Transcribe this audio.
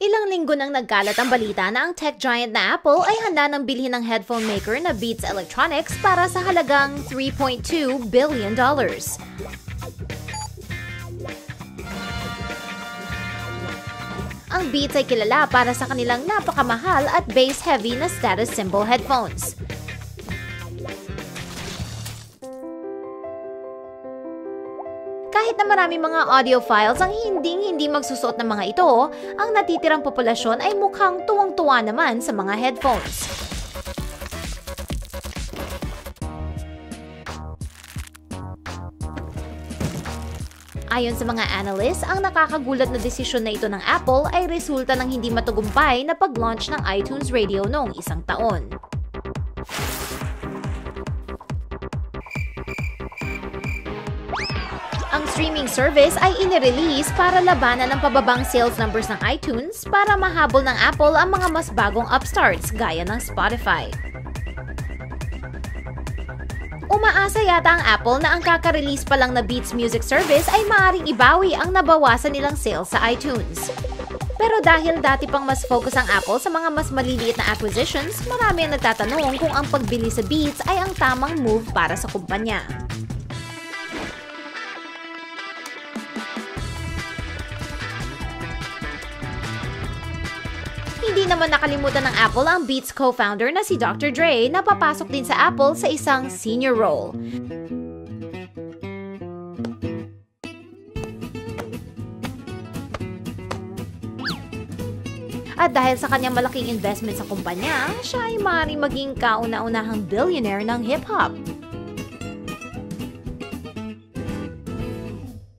Ilang linggo nang nagkalat ang balita na ang tech giant na Apple ay handa ng bilhin ng headphone maker na Beats Electronics para sa halagang $3.2 billion. Ang Beats ay kilala para sa kanilang napakamahal at bass-heavy na status symbol headphones. Kahit na marami mga audiophiles ang hinding-hindi magsusot ng mga ito, ang natitirang populasyon ay mukhang tuwang-tuwa naman sa mga headphones. Ayon sa mga analysts, ang nakakagulat na desisyon na ito ng Apple ay resulta ng hindi matagumpay na pag-launch ng iTunes Radio noong isang taon. Ang streaming service ay inirelease para labanan ang pababang sales numbers ng iTunes para mahabol ng Apple ang mga mas bagong upstarts gaya ng Spotify. Umaasa yata ang Apple na ang kaka-release pa lang na Beats Music Service ay maaaring ibawi ang nabawasan nilang sales sa iTunes. Pero dahil dati pang mas focus ang Apple sa mga mas maliliit na acquisitions, marami ang nagtatanong kung ang pagbili sa Beats ay ang tamang move para sa kumpanya. Hindi naman nakalimutan ng Apple ang Beats co-founder na si Dr. Dre na papasok din sa Apple sa isang senior role. At dahil sa kanyang malaking investment sa kumpanya, siya ay maaaring maging kauna-unahang billionaire ng hip-hop.